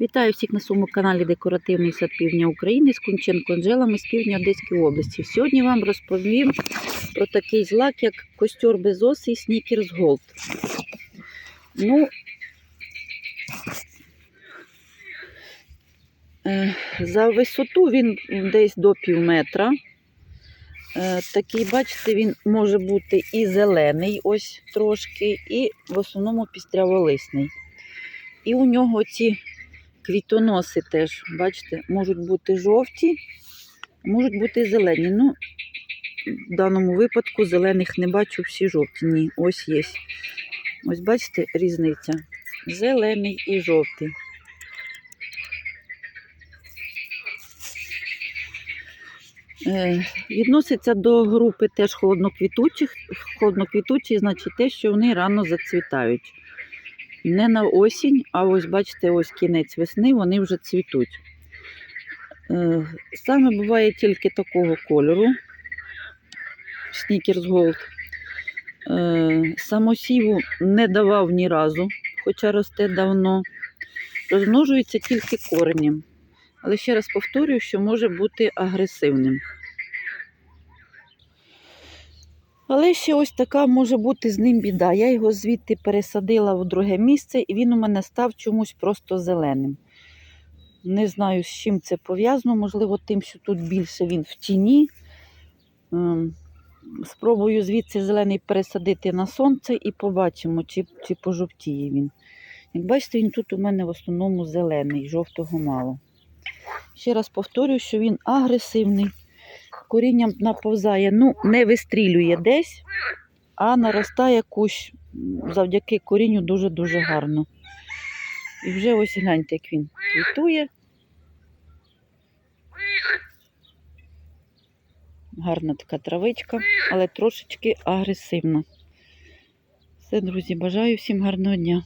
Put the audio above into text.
Вітаю всіх на своєму каналі Декоративний сад Півдня України з Кунченко Анжелами з півдня Одеської області. Сьогодні вам розповім про такий злак, як костер без оси і снікерс Голд. Ну, е, за висоту він десь до пів метра. Е, Такий, бачите, він може бути і зелений, ось трошки, і в основному пістряволисний. І у нього ці квітоноси теж, бачите, можуть бути жовті, можуть бути зелені. Ну, в даному випадку зелених не бачу, всі жовті. Ні, ось є. Ось бачите, різниця. Зелений і жовтий. Е, Відноситься до групи теж холодноквітучих. Холодноквітучі, значить те, що вони рано зацвітають. Не на осінь, а ось бачите, ось кінець весни, вони вже цвітуть. Е, Саме буває тільки такого кольору. Snickers Gold. Е, Самосіву не давав ні разу, хоча росте давно. Розмножується тільки коренем. Але ще раз повторюю, що може бути агресивним. Але ще ось така може бути з ним біда. Я його звідти пересадила в друге місце, і він у мене став чомусь просто зеленим. Не знаю, з чим це пов'язано, можливо, тим, що тут більше він в тіні. Ем, Спробую звідси зелений пересадити на сонце і побачимо, чи, чи пожовтіє він. Як бачите, він тут у мене в основному зелений, жовтого мало. Ще раз повторюю, що він агресивний корінням наповзає, ну, не вистрілює десь, а наростає кущ завдяки корінню дуже-дуже гарно. І вже ось гляньте, як він квітує. Гарна така травичка, але трошечки агресивна. Все, друзі, бажаю всім гарного дня.